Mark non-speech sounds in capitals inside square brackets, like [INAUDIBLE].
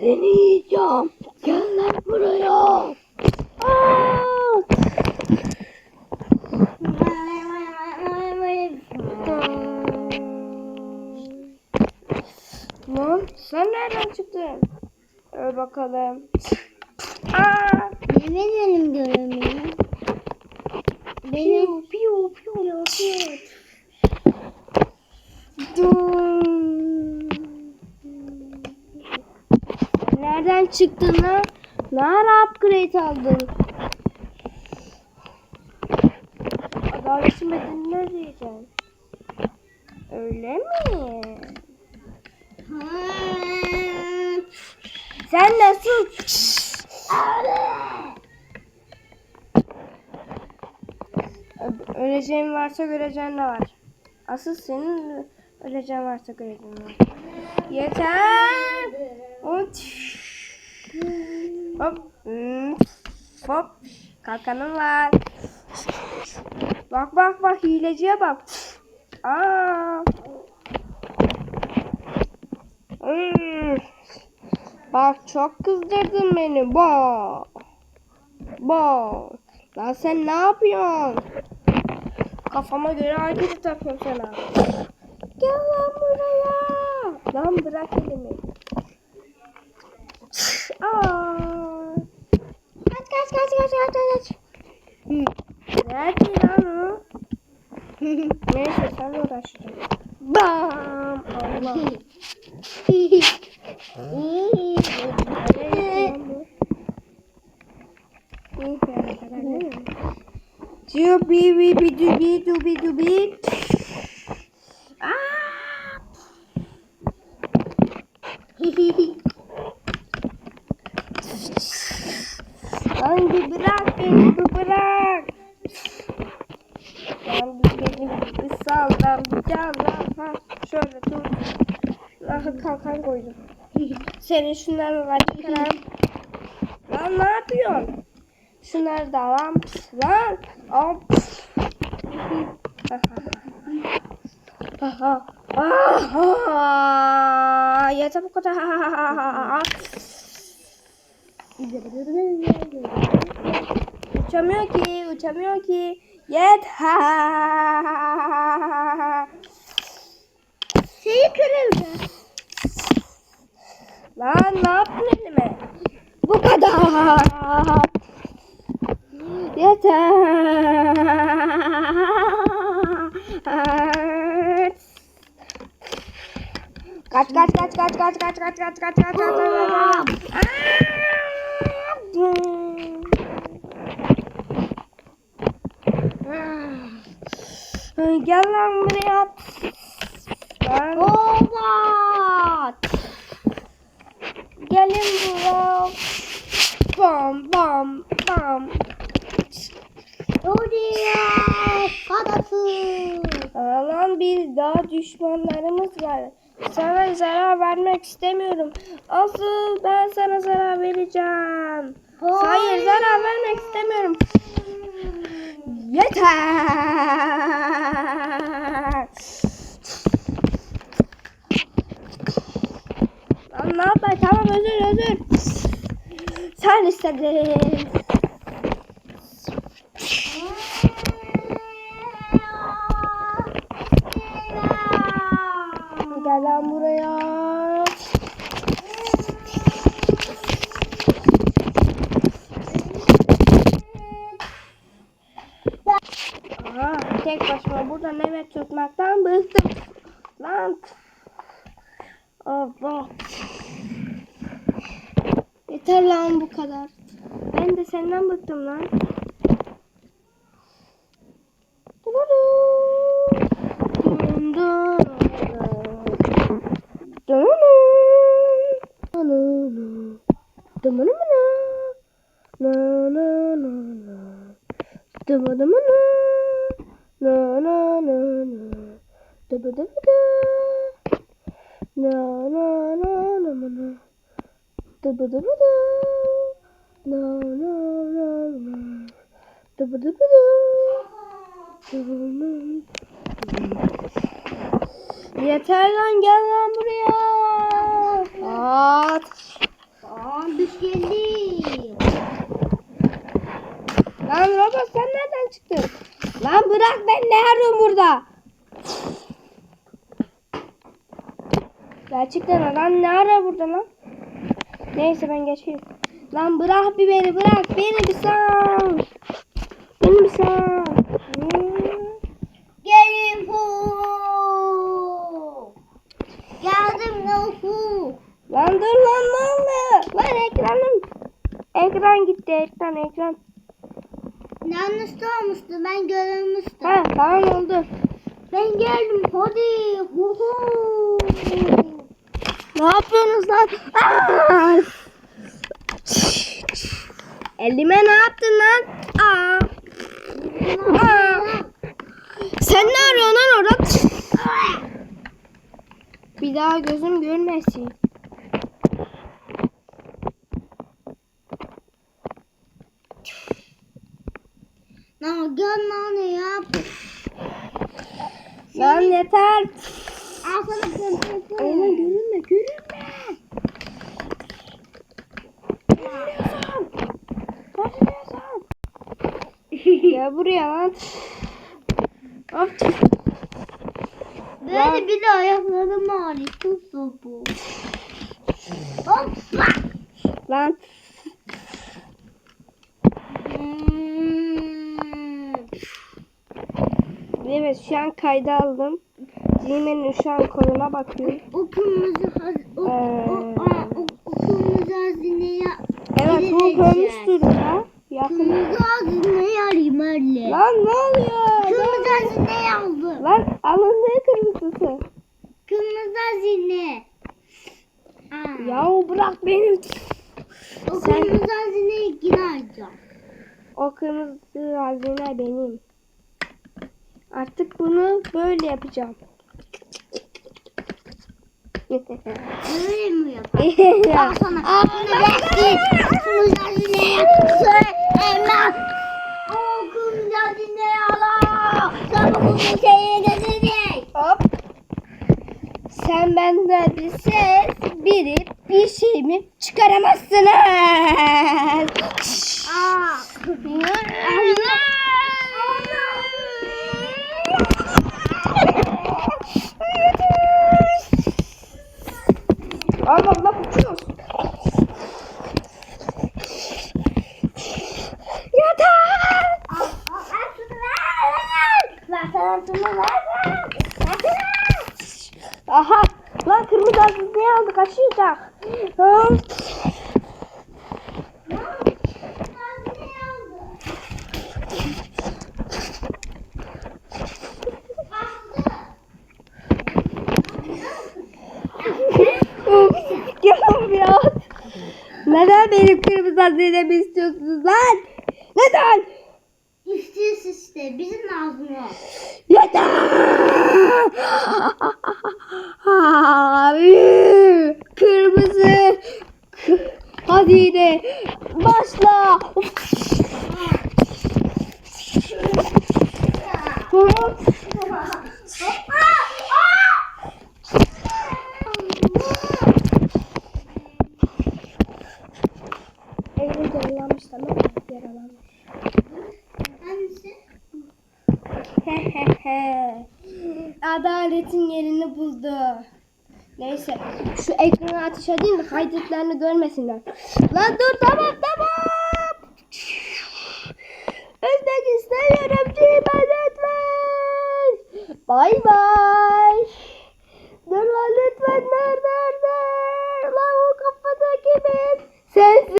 seni yiyeceğim. Gel lan buraya. Aa! Lan sen nereden çıktın? Öl bakalım. Aa! Yemin benim göremiyorum. çıktığında Lara upgrade aldım. Adaletin bedenini ödeyeceğim. Öyle mi? Sen nasıl? Öleceğin varsa göreceğin de var. Asıl senin öleceğin varsa göreceğin var. Yeter. Ot. Hop. Hmm. Hop. Kalkanım var. Bak bak bak hileciye bak. Aa. Hmm. Bak çok kızdırdın beni. Bo. Bo. Lan sen ne yapıyorsun? Kafama göre hareket takıyorum sana. Gel lan buraya. Lan bırak elimi. Aa. Kaç kaç kaç kaç kaç kaç. Nerede lan o? Neyse sen uğraştın. Bam! Allah. Diyor bi bi bi du bi du bi du bi. Lan bir beni bir sal lan bir sal lan. Ha, şöyle dur. Lan kalkan koydum. Senin şunları var çıkarım. Lan ne yapıyorsun? Şunları da lan. Lan. Hop. Aha. Aha. Yeter bu kadar. Uçamıyor ki, uçamıyor ki. Yeter. Seni kırıldı. Lan ne yaptın elime? Bu kadar. Yeter. Kaç kaç kaç kaç kaç kaç kaç kaç kaç kaç kaç kaç Gel lan buraya. Lan. Obat. Gelin buraya. Bam bam bam. Oraya. Kadası. Alan biz daha düşmanlarımız var. Sana zarar vermek istemiyorum. Asıl ben sana zarar vereceğim. Hayır zarar vermek istemiyorum. Yeter. Lan ne yapayım? Tamam özür özür. Sen istedin. Gel lan buraya. Aha, tek başıma burada nöbet tutmaktan bıktım. Lan. Allah. Yeter lan bu kadar. Ben de senden bıktım lan. Na na na na na na Yeter lan gel lan buraya. At. Aa biz geldik. Lan robot sen nereden çıktın? Lan bırak ben ne arıyorum burada? Gerçekten adam ne ara burada lan? Neyse ben geçeyim. Lan bırak bir beni bırak beni bir sal. Beni bir sal. Gelin fu. Geldim Nufu. Lan dur lan ne oldu? Lan ekranım. Ekran gitti ekran ekran. Yanlış olmuştu ben görmüştüm. Ha tamam oldu. Ben geldim hadi. Hu hu. Ne yapıyorsunuz lan? Aa! Elime ne yaptın lan? Aa. Aa. Sen ne arıyorsun lan orada? Bir daha gözüm görmesin. Lan gel lan ya. Lan yeter. Al sana köpek. Ya buraya lan. Of. Böyle bir de ayaklarım ağrıyor. Su bu. Hoppa. Lan. Hmm. Evet şu an kayda aldım. Cime'nin şu an koluna bakıyorum. O kırmızı haz o, Ee. o, aa, o, o kırmızı hazineye Evet bu Gideceğiz. görmüş durumda. Yakın. kırmızı hazineye alayım öyle. Lan ne oluyor? Kırmızı hazineye aldım. Lan alın ne kırmızısı? Kırmızı hazine. Ya bırak benim. o sen- kırmızı hazineye gireceğim. O kırmızı hazine benim. Artık bunu böyle yapacağım. Öyle mi yapalım? [LAUGHS] Al sana. Bunu bekleyin. Kırmızı hazineye söylemem. O kırmızı hazineye al. Sonra bunu şeye getirecek. Hop. Sen benden bir ses birip bir şeyimi çıkaramazsın. Aa. [LAUGHS] Allah Allah uçuyoruz. Yeter. Aha. Lan kırmızı aziz ya. Neden benim kırmızı hazinemi istiyorsunuz lan? Neden? İstiyoruz işte. Bizim yok. Yeter! Adaletin yerini buldu. Neyse. Şu ekranı ateş edeyim de kayıtlarını görmesinler. Lan dur tamam tamam. Ölmek istemiyorum Cimen lütfen. Bay bay. Dur lan lütfen dur dur dur. Lan o kafada kimin? Sensin.